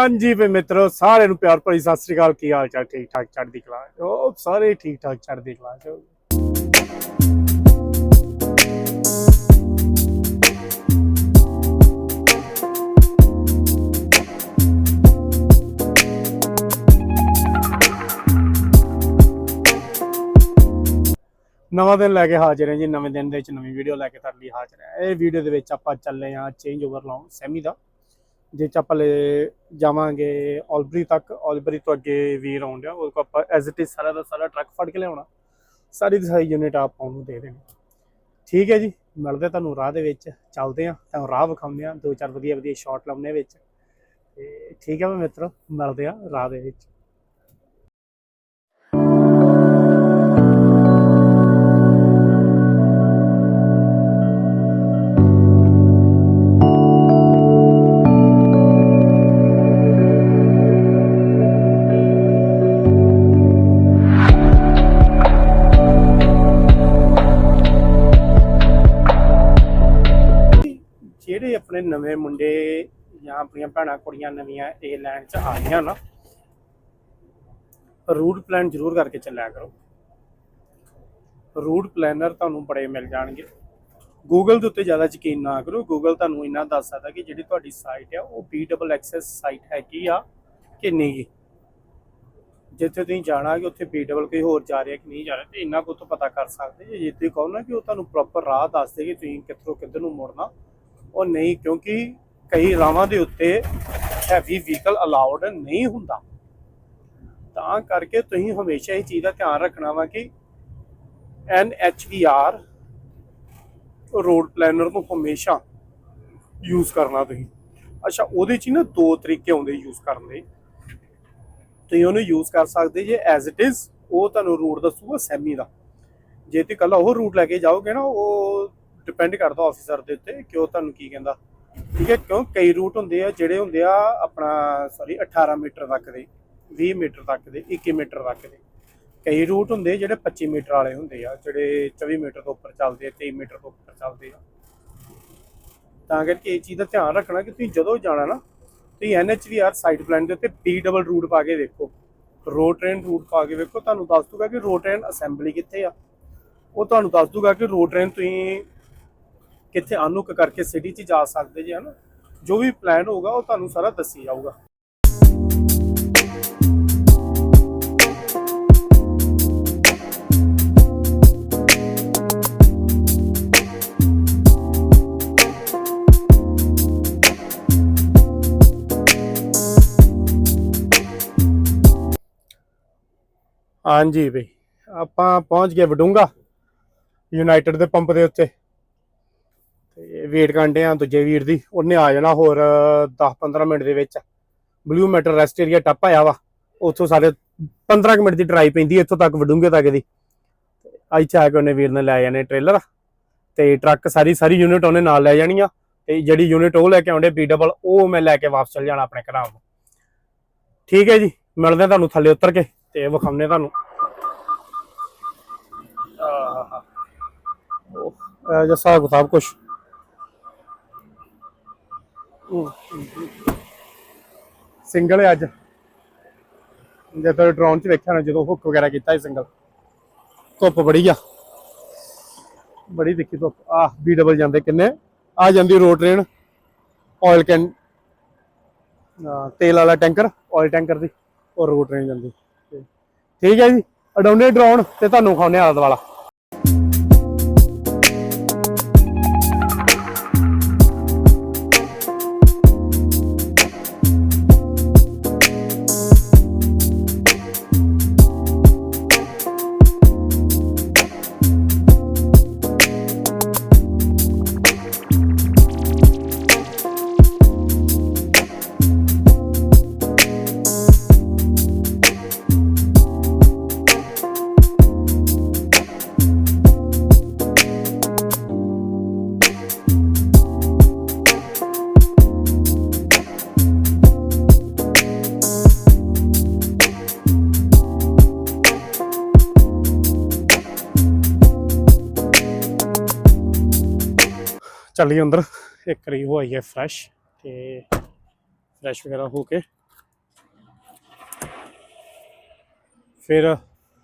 ਹਾਂਜੀ ਵੀ ਮਿੱਤਰੋ, ਸਾਰਿਆਂ ਨੂੰ ਪਿਆਰ ਭਰੀ ਸਤਿ ਸ੍ਰੀ ਅਕਾਲ। ਕੀ ਹਾਲ ਚਾਲ? ਠੀਕ ਠਾਕ ਚੜ੍ਹਦੀ ਕਲਾ? ਉਹ ਸਾਰੇ ਠੀਕ ਠਾਕ ਚੜ੍ਹਦੀ ਕਲਾ ਚ। ਨਵਾਂ ਦਿਨ ਲੈ ਕੇ ਹਾਜ਼ਰ ਹਾਂ ਜੀ। ਨਵੇਂ ਦਿਨ ਦੇ ਵਿੱਚ ਨਵੀਂ ਵੀਡੀਓ ਲੈ ਕੇ ਤੁਹਾਡੇ ਲਈ ਹਾਜ਼ਰ ਹਾਂ। ਇਹ ਵੀਡੀਓ ਦੇ ਵਿੱਚ ਆਪਾਂ ਚੱਲੇ ਹਾਂ ਚੇਂਜ ਓਵਰ ਲਾਉਣ ਸੈਮੀ ਦਾ। ਜੇ ਚ ਆਪਾਂ ਲੈ ਜਾਵਾਂਗੇ ਔਲਬਰੀ ਤੱਕ ਔਲਬਰੀ ਤੋਂ ਅੱਗੇ ਵੀਰ ਆਉਂਦਿਆ ਉਹ ਕੋ ਆਪਾਂ ਐਜ਼ ਇਟ ਇਜ਼ ਸਾਰਾ ਦਾ ਸਾਰਾ ਟਰੱਕ ਫੜ ਕੇ ਲਿਆਉਣਾ। ਸਾਰੀ ਦੀ ਸਾਰੀ ਯੂਨਿਟ ਆਪਾਂ ਉਹਨੂੰ ਦੇ ਦੇਣੀ। ਠੀਕ ਹੈ ਜੀ, ਮਿਲਦੇ ਤੁਹਾਨੂੰ ਰਾਹ ਦੇ ਵਿੱਚ, ਚੱਲਦੇ ਆ ਤੁਹਾਨੂੰ ਰਾਹ ਵਿਖਾਉਂਦੇ ਆ ਦੋ ਚਾਰ ਵਧੀਆ ਵਧੀਆ ਸ਼ਾਟ ਲਾਉਂਦੇ ਵਿੱਚ। ਤੇ ਠੀਕ ਹੈ ਮੈਂ ਮਿੱਤਰੋ, ਮਿਲਦੇ ਆ ਰਾਹ ਦੇ ਵਿੱਚ। ਜਿਹੜੇ ਆਪਣੇ ਨਵੇਂ ਮੁੰਡੇ ਜਾਂ ਆਪਣੀਆਂ ਭੈਣਾਂ ਕੁੜੀਆਂ ਨਵੀਆਂ ਇਹ ਲਾਈਨ 'ਚ ਆਈਆਂ ਨਾ ਰੂਟ ਪਲਾਨ ਜ਼ਰੂਰ ਕਰਕੇ ਚੱਲਿਆ ਕਰੋ। ਰੂਟ ਪਲੈਨਰ ਤੁਹਾਨੂੰ ਬੜੇ ਮਿਲ ਜਾਣਗੇ। ਗੂਗਲ ਦੇ ਉੱਤੇ ਜ਼ਿਆਦਾ ਯਕੀਨ ਨਾ ਕਰੋ ਗੂਗਲ ਤੁਹਾਨੂੰ ਇੰਨਾ ਦੱਸ ਸਕਦਾ ਕਿ ਜਿਹੜੀ ਤੁਹਾਡੀ ਸਾਈਟ ਆ, ਉਹ ਬੀ ਡਬਲ ਐਕਸੈਸ ਸਾਈਟ ਹੈਗੀ ਆ ਕਿ ਨਹੀਂ। ਜਿੱਥੇ ਤੁਸੀਂ ਜਾਣਾ ਕਿ ਉੱਥੇ ਬੀ ਡਬਲ ਕੋਈ ਹੋਰ ਜਾ ਰਿਹਾ ਕਿ ਨਹੀਂ ਜਾ ਰਿਹਾ, ਤੇ ਇੰਨਾ ਕੁ ਤੋਂ ਪਤਾ ਕਰ ਸਕਦੇ ਜੇ। ਜਿੱਥੇ ਕਹੋ ਨਾ ਕਿ ਉਹ ਤੁਹਾਨੂੰ ਪ੍ਰੋਪਰ ਰਾਹ ਦੱਸ ਦੇ ਕਿ ਤੁਸੀਂ ਕਿੱਥੋਂ ਕਿੱਧਰ ਨੂੰ ਮੁੜਨਾ ਉਹ ਨਹੀਂ, ਕਿਉਂਕਿ ਕਈ ਰਾਵਾਂ ਦੇ ਉੱਤੇ ਹੈਵੀ ਵਹੀਕਲ ਅਲਾਉਡ ਨਹੀਂ ਹੁੰਦਾ। ਤਾਂ ਕਰਕੇ ਤੁਸੀਂ ਹਮੇਸ਼ਾ ਇਹ ਚੀਜ਼ ਦਾ ਧਿਆਨ ਰੱਖਣਾ ਵਾ ਕਿ N H E R road planner ਨੂੰ ਹਮੇਸ਼ਾ ਯੂਜ਼ ਕਰਨਾ ਤੁਸੀਂ। ਅੱਛਾ, ਉਹਦੇ ਚ ਹੀ ਨਾ ਦੋ ਤਰੀਕੇ ਆਉਂਦੇ ਯੂਜ਼ ਕਰਨ ਦੇ। ਤੁਸੀਂ ਉਹਨੂੰ ਯੂਜ਼ ਕਰ ਸਕਦੇ ਜੇ ਐਜ਼ ਇਟ ਇਜ਼ ਉਹ ਤੁਹਾਨੂੰ ਰੂਟ ਦੱਸੂਗਾ ਸੈਮੀ ਦਾ। ਜੇ ਤੇ ਕੱਲਾ ਉਹ ਰੂਟ ਲੈ ਕੇ ਜਾਓਗੇ ਨਾ, ਉਹ ਡਿਪੈਂਡ ਕਰਦਾ ਆਫੀਸਰ ਦੇ ਉੱਤੇ ਕਿ ਉਹ ਤੁਹਾਨੂੰ ਕੀ ਕਹਿੰਦਾ। ਠੀਕ ਹੈ, ਕਿਉਂ? ਕਈ ਰੂਟ ਹੁੰਦੇ ਆ ਜਿਹੜੇ ਹੁੰਦੇ ਆ ਆਪਣਾ ਸੌਰੀ 18 ਮੀਟਰ ਤੱਕ ਦੇ 20 ਮੀਟਰ ਤੱਕ ਦੇ 21 ਮੀਟਰ ਤੱਕ ਦੇ। ਕਈ ਰੂਟ ਹੁੰਦੇ ਜਿਹੜੇ 25 ਮੀਟਰ ਵਾਲੇ ਹੁੰਦੇ ਆ, ਜਿਹੜੇ 24 ਮੀਟਰ ਤੋਂ ਉੱਪਰ ਚੱਲਦੇ ਆ 23 ਮੀਟਰ ਤੋਂ ਉੱਪਰ ਚੱਲਦੇ ਆ। ਤਾਂ ਕਰਕੇ ਇਹ ਚੀਜ਼ ਦਾ ਧਿਆਨ ਰੱਖਣਾ ਕਿ ਤੁਸੀਂ ਜਦੋਂ ਜਾਣਾ ਨਾ, ਤੁਸੀਂ NHVR ਸਾਈਡ ਪਲਾਨ ਦੇ ਉੱਤੇ ਪੀ ਡਬਲ ਰੂਟ ਪਾ ਕੇ ਵੇਖੋ। ਰੋਡ ਟ੍ਰੇਨ ਰੂਟ ਪਾ ਕੇ ਵੇਖੋ, ਤੁਹਾਨੂੰ ਦੱਸ ਦੂਗਾ ਕਿ ਰੋਡ ਟ੍ਰੇਨ ਅਸੈਂਬਲੀ ਕਿੱਥੇ ਆ। ਉਹ ਤੁਹਾਨੂੰ ਦੱਸ ਦੂਗਾ ਕਿ ਰੋਡ ਟ੍ਰੇਨ ਤੁਸੀਂ ਕਿੱਥੇ ਅਨੁਕ ਕਰਕੇ ਸਿਟੀ 'ਚ ਜਾ ਸਕਦੇ ਜੇ, ਹਨਾ? ਜੋ ਵੀ ਪਲਾਨ ਹੋਊਗਾ, ਉਹ ਤੁਹਾਨੂੰ ਸਾਰਾ ਦੱਸੀ ਜਾਊਗਾ। ਹਾਂਜੀ ਬਈ, ਆਪਾਂ ਪਹੁੰਚ ਗਏ ਵਡੂੰਗਾ ਯੂਨਾਈਟਿਡ ਦੇ ਪੰਪ ਦੇ ਉੱਤੇ। ਵੇਟ ਕਰਦੇ ਆ ਦੂਜੇ ਵੀਰ ਦੀ, ਉਹਨੇ ਆ ਜਾਣਾ ਹੋਰ 10-15 ਮਿੰਟ ਦੇ ਵਿੱਚ। ਬਲੂ ਮੈਟਰ ਰੈਸਟ ਏਰੀਆ ਟੱਪ ਆਇਆ ਵਾ, ਉੱਥੋਂ ਸਾਡੇ 15 ਮਿੰਟ ਦੀ ਡਰਾਈਵ ਪੈਂਦੀ ਇੱਥੋਂ ਤੱਕ ਵਡੂੰਗੇ ਤੱਕ ਦੀ। ਇੱਥੇ ਆ ਕੇ ਉਹਨੇ ਵੀਰ ਨੇ ਲੈ ਜਾਣੇ ਟ੍ਰੇਲਰ ਤੇ ਟਰੱਕ ਸਾਰੀ ਸਾਰੀ ਯੂਨਿਟ ਉਹਨੇ ਨਾਲ ਲੈ ਜਾਣੀ ਆ, ਤੇ ਜਿਹੜੀ ਯੂਨਿਟ ਉਹ ਲੈ ਕੇ ਆਉਂਦੇ ਬੀ ਡਬਲ ਉਹ ਮੈਂ ਲੈ ਕੇ ਵਾਪਸ ਚਲ ਜਾਣਾ ਆਪਣੇ ਘਰਾਂ ਨੂੰ ਠੀਕ ਹੈ ਜੀ, ਮਿਲਦੇ ਤੁਹਾਨੂੰ ਥੱਲੇ ਉਤਰ ਕੇ, ਤੇ ਵਿਖਾਉਂਦੇ ਤੁਹਾਨੂੰ। ਆਹ ਜਸਾ ਕਿਤਾਬ ਕੁਛ। ਸਿੰਗਲ ਹੈ ਅੱਜ। ਜਦੋਂ ਡਰੋਨ 'ਚ ਵੇਖਿਆ ਨਾ, ਜਦੋਂ ਹੁੱਕ ਵਗੈਰਾ ਕੀਤਾ ਸੀ ਸਿੰਗਲ ਧੁੱਪ ਬੜੀ ਆ। ਬੜੀ ਦੇਖੀ ਧੁੱਪ। ਆ ਬੀ ਡਬਲ ਜਾਂਦੇ ਕਿੰਨੇ? ਆ ਜਾਂਦੀ ਰੋਡ ਟ੍ਰੇਨ ਆਇਲ ਕੈਨ ਤੇਲ ਵਾਲਾ ਟੈਂਕਰ ਆਇਲ ਟੈਂਕਰ ਦੀ। ਔਰ ਰੋਡ ਟ੍ਰੇਨ ਜਾਂਦੀ। ਠੀਕ ਹੈ ਜੀ। ਅਡਾਉਨੇ ਡਰੋਨ ਤੇ ਤੁਹਾਨੂੰ ਖਾਉਨੇ ਆਲਾ ਦਵਾਲਾ ਚੱਲੀ ਅੰਦਰ, ਇੱਕ ਰੀ ਹੋਈ ਹੈ ਫਰੈਸ਼ ਤੇ ਫਰੈਸ਼ ਵਗੈਰਾ ਹੋ ਕੇ। ਫਿਰ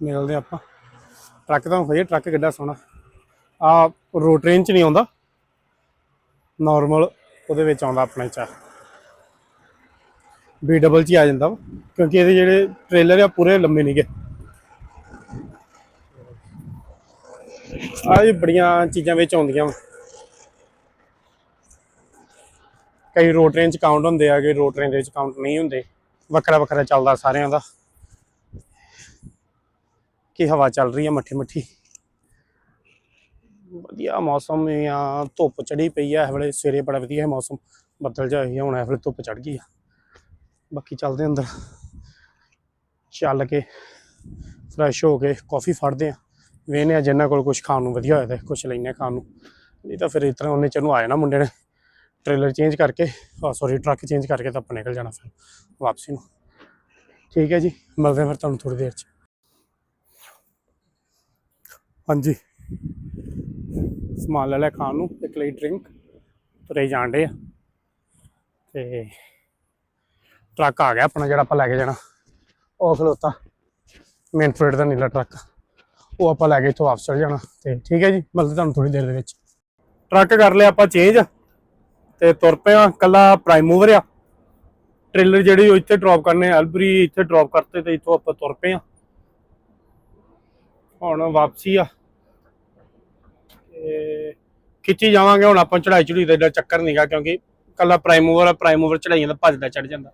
ਮਿਲਦੇ ਆਪਾਂ। ਟਰੱਕ ਤਾਂ ਹੋਈ ਟਰੱਕ ਕਿੱਡਾ ਸੋਹਣਾ। ਆ ਰੋਡ ਟ੍ਰੇਨ ਚ ਨਹੀਂ ਆਉਂਦਾ। ਨਾਰਮਲ ਉਹਦੇ ਵਿੱਚ ਆਉਂਦਾ ਆਪਣੇ ਚ ਬੀ ਡਬਲ ਚ ਹੀ ਆ ਜਾਂਦਾ ਵਾ, ਕਿਉਂਕਿ ਇਹਦੇ ਜਿਹੜੇ ਟ੍ਰੇਲਰ ਆ ਪੂਰੇ ਲੰਮੇ ਨਹੀਂਗੇ ਆ ਇਹ ਬੜੀਆਂ ਚੀਜ਼ਾਂ ਵਿੱਚ ਆਉਂਦੀਆਂ ਵਾ ਕਈ ਰੋਡ ਚ ਕਾਊਂਟ ਹੁੰਦੇ ਆ ਕਿ ਰੋਡ ਦੇ ਵਿੱਚ ਕਾਊਂਟ ਨਹੀਂ ਹੁੰਦੇ। ਵੱਖਰਾ ਵੱਖਰਾ ਚੱਲਦਾ ਸਾਰਿਆਂ ਦਾ। ਕੀ ਹਵਾ ਚੱਲ ਰਹੀ ਹੈ ਮੱਠੀ ਮੱਠੀ? ਵਧੀਆ ਮੌਸਮ ਆ, ਧੁੱਪ ਚੜੀ ਪਈ ਆ, ਇਸ ਵੇਲੇ ਸਵੇਰੇ ਬੜਾ ਵਧੀਆ ਹੈ ਮੌਸਮ। ਬੱਦਲ ਜਿਹਾ ਹੋਇਆ ਹੁਣ, ਇਸ ਵੇਲੇ ਧੁੱਪ ਚੜ ਗਈ ਆ। ਬਾਕੀ ਚੱਲਦੇ ਅੰਦਰ। ਚੱਲ ਕੇ ਫਰੈਸ਼ ਹੋ ਕੇ ਕਾਫੀ ਫੜਦੇ ਆ। ਵੇਨੇ ਆ ਜਿੰਨਾ ਕੋਲ ਕੁਝ ਖਾਣ ਨੂੰ ਵਧੀਆ ਹੋਇਆ ਤੇ ਕੁਝ ਲੈਨੇ ਖਾਣ ਨੂੰ। ਨਹੀਂ ਤਾਂ ਫਿਰ ਇਸ ਤਰ੍ਹਾਂ ਉਹਨੇ ਚੰਨੂ ਆ ਜਾਣਾ ਮੁੰਡੇ ਨੇ। ਟ੍ਰੇਲਰ ਚੇਂਜ ਕਰਕੇ ਆ ਸੌਰੀ ਟਰੱਕ ਚੇਂਜ ਕਰਕੇ ਤਾਂ ਆਪਾਂ ਨਿਕਲ ਜਾਣਾ ਫਿਰ ਵਾਪਸੀ ਨੂੰ। ਠੀਕ ਹੈ ਜੀ, ਮਿਲਦੇ ਹਾਂ ਫਿਰ ਤੁਹਾਨੂੰ ਥੋੜੀ ਦੇਰ ਚ। ਹਾਂਜੀ। ਸਮਾਨ ਲੈ ਲਿਆ ਖਾਣ ਨੂੰ, ਇੱਕ ਲਈ ਡਰਿੰਕ ਤੁਰੇ ਜਾਣ ਡੇ ਆ। ਤੇ ਟਰੱਕ ਆ ਗਿਆ ਆਪਣਾ ਜਿਹੜਾ ਆਪਾਂ ਲੈ ਕੇ ਜਾਣਾ। ਉਹ ਖਲੋਤਾ ਮੇਨ ਫਰੇਟ ਦਾ ਨੀਲਾ ਟਰੱਕ। ਉਹ ਆਪਾਂ ਲੈ ਕੇ ਇੱਥੋਂ ਵਾਪਸ ਚੜ ਜਾਣਾ। ਤੇ ਠੀਕ ਹੈ ਜੀ, ਮਿਲਦੇ ਤੁਹਾਨੂੰ ਥੋੜੀ ਦੇਰ ਦੇ ਵਿੱਚ। ਟਰੱਕ ਕਰ ਲਿਆ ਆਪਾਂ ਚੇਂਜ ਤੇ ਤੁਰ ਪਏ ਆ ਕੱਲਾ ਪ੍ਰਾਈਮ ਮੂਵਰ ਆ। ਟ੍ਰੇਲਰ ਜਿਹੜੀ ਉਹ ਇੱਥੇ ਡ੍ਰੌਪ ਕਰਨੇ ਅਲਬਰੀ ਇੱਥੇ ਡ੍ਰੌਪ ਕਰਤੇ ਤੇ ਇੱਥੋਂ ਆਪਾਂ ਤੁਰ ਪਏ ਆ। ਹੁਣ ਵਾਪਸੀ ਆ। ਤੇ ਖਿੱਚੀ ਜਾਵਾਂਗੇ, ਹੁਣ ਆਪਾਂ ਚੜਾਈ ਚੜੂਈ ਦਾ ਏਡਾ ਚੱਕਰ ਨਹੀਂਗਾ ਕਿਉਂਕਿ ਕੱਲਾ ਪ੍ਰਾਈਮ ਮੂਵਰ ਆ ਪ੍ਰਾਈਮ ਮੂਵਰ ਚੜਾਈਆਂ ਦਾ ਭੱਜਦਾ ਚੜ ਜਾਂਦਾ।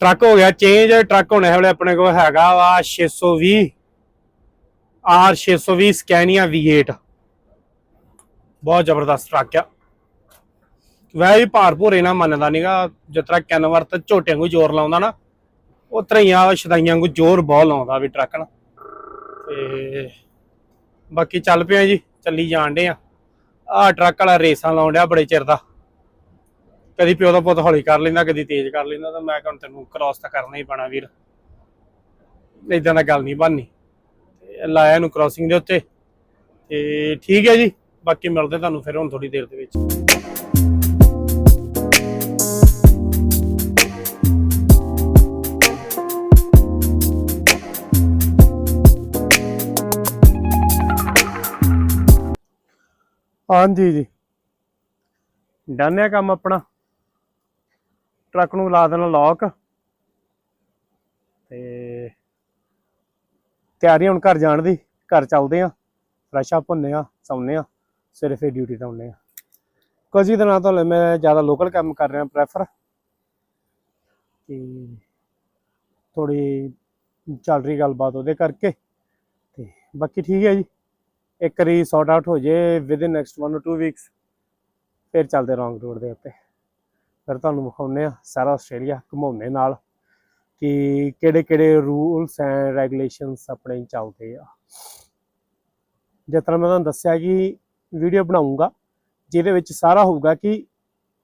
ਟਰੱਕ ਹੋ ਗਿਆ ਚੇਂਜ ਟਰੱਕ ਹੁਣ ਇਹ ਵੇਲੇ ਆਪਣੇ ਕੋਲ ਹੈਗਾ ਵਾ 620 ਆਰ 620 ਸਕੈਨੀਆ V8 ਬਹੁਤ ਜ਼ਬਰਦਸਤ ਟਰੱਕ ਆ। ਵੈ ਵੀ ਭਾਰ ਭੋਰੇ ਨਾ ਮੰਨਦਾ ਨਹੀਂਗਾ ਜਿਸ ਤਰ੍ਹਾਂ ਕੈਨਵਰ ਤੇ ਝੋਟਿਆਂ ਨੂੰ ਜ਼ੋਰ ਲਾਉਂਦਾ ਨਾ, ਉਹ ਤਰ੍ਹਾਂ ਹੀ ਆ ਜ਼ੋਰ ਬਹੁਤ ਲਾਉਂਦਾ ਵੀ ਟਰੱਕ ਨਾ। ਤੇ ਬਾਕੀ ਚੱਲ ਪਿਆ ਜੀ, ਚੱਲੀ ਜਾਣ ਡੇ ਆ। ਆਹ ਟਰੱਕ ਵਾਲਾ ਰੇਸਾਂ ਲਾਉਣ ਡਿਆ ਬੜੇ ਚਿਰ ਦਾ। ਕਦੀ ਪਿਓ ਦਾ ਪੁੱਤ ਹੌਲੀ ਕਰ ਲੈਂਦਾ, ਕਦੀ ਤੇਜ਼ ਕਰ ਲੈਂਦਾ, ਤਾਂ ਮੈਂ ਕਿਹਾ ਹੁਣ ਤੈਨੂੰ ਕ੍ਰਾਸ ਤਾਂ ਕਰਨਾ ਹੀ ਪੈਣਾ ਵੀਰ। ਇਦਾਂ ਦਾ ਗੱਲ ਨਹੀਂ ਬਣਨੀ। ਤੇ ਲਾਇਆ ਇਹਨੂੰ ਕ੍ਰਾਸਿੰਗ ਦੇ ਉੱਤੇ। ਤੇ ਠੀਕ ਹੈ ਜੀ, ਬਾਕੀ ਮਿਲਦੇ ਤੁਹਾਨੂੰ ਫਿਰ ਹੁਣ ਥੋੜੀ ਦੇਰ ਦੇ ਵਿੱਚ। ਹਾਂਜੀ ਜੀ। ਡਨ ਹੈ ਕੰਮ ਆਪਣਾ। ਟਰੱਕ ਨੂੰ ਲਾ ਦੇਣਾ ਲੌਕ ਤੇ ਤਿਆਰੀ ਹੁਣ ਘਰ ਜਾਣ ਦੀ। ਘਰ ਚੱਲਦੇ ਆ। ਫਰੈਸ਼ ਅਪ ਹੁੰਨੇ ਆ ਸੌਂਨੇ ਆ। ਸਵੇਰੇ ਫੇਰ ਡਿਊਟੀ ਤੇ ਆਉਂਦੇ ਆ। ਕੁਝ ਹੀ ਦਿਨਾਂ ਤੋਂ ਮੈਂ ਜ਼ਿਆਦਾ ਲੋਕਲ ਕੰਮ ਕਰ ਰਿਹਾ ਪ੍ਰੈਫਰ ਤੇ ਥੋੜੀ ਚੱਲ ਰਹੀ ਗੱਲਬਾਤ ਉਹਦੇ ਕਰਕੇ। ਤੇ ਬਾਕੀ ਠੀਕ ਹੈ ਜੀ। ਇੱਕ ਵਾਰੀ ਸੌਟ ਆਊਟ ਹੋ ਜੇ within next 1 to 2 weeks ਫਿਰ ਚੱਲਦੇ ਰੌਂਗ ਰੋਡ ਦੇ ਉੱਤੇ। ਫਿਰ ਤੁਹਾਨੂੰ ਵਿਖਾਉਂਦੇ ਆ ਸਾਰਾ ਆਸਟ੍ਰੇਲੀਆ ਘੁਮਾਉਂਦੇ ਨਾਲ ਕਿ ਕਿਹੜੇ ਕਿਹੜੇ ਰੂਲਸ ਐਂਡ ਰੈਗੂਲੇਸ਼ਨਸ ਆਪਣੇ ਚੱਲਦੇ ਆ। ਜਿਸ ਤਰ੍ਹਾਂ ਮੈਂ ਤੁਹਾਨੂੰ ਦੱਸਿਆ ਕਿ ਵੀਡੀਓ ਬਣਾਉਂਗਾ, ਜਿਹਦੇ ਵਿੱਚ ਸਾਰਾ ਹੋਊਗਾ ਕਿ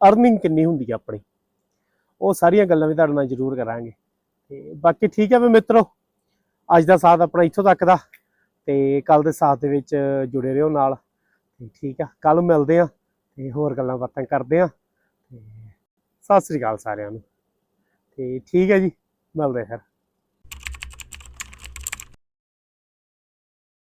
ਅਰਨਿੰਗ ਕਿੰਨੀ ਹੁੰਦੀ ਆ ਆਪਣੀ। ਉਹ ਸਾਰੀਆਂ ਗੱਲਾਂ ਵੀ ਤੁਹਾਡੇ ਨਾਲ ਜ਼ਰੂਰ ਕਰਾਂਗੇ। ਤੇ ਬਾਕੀ ਠੀਕ ਹੈ ਵੀ ਮਿੱਤਰੋ, ਅੱਜ ਦਾ ਸਾਥ ਆਪਣਾ ਇੱਥੋਂ ਤੱਕ ਦਾ। ਤੇ ਕੱਲ ਦੇ ਸਾਥ ਦੇ ਵਿੱਚ ਜੁੜੇ ਰਹੋ ਨਾਲ। ਤੇ ਠੀਕ ਆ ਕੱਲ ਮਿਲਦੇ ਆ ਤੇ ਹੋਰ ਗੱਲਾਂ ਬਾਤਾਂ ਕਰਦੇ ਆ ਤੇ ਸਤਿ ਸ੍ਰੀ ਅਕਾਲ ਸਾਰਿਆਂ ਨੂੰ। ਤੇ ਠੀਕ ਹੈ ਜੀ, ਮਿਲਦੇ ਫਿਰ।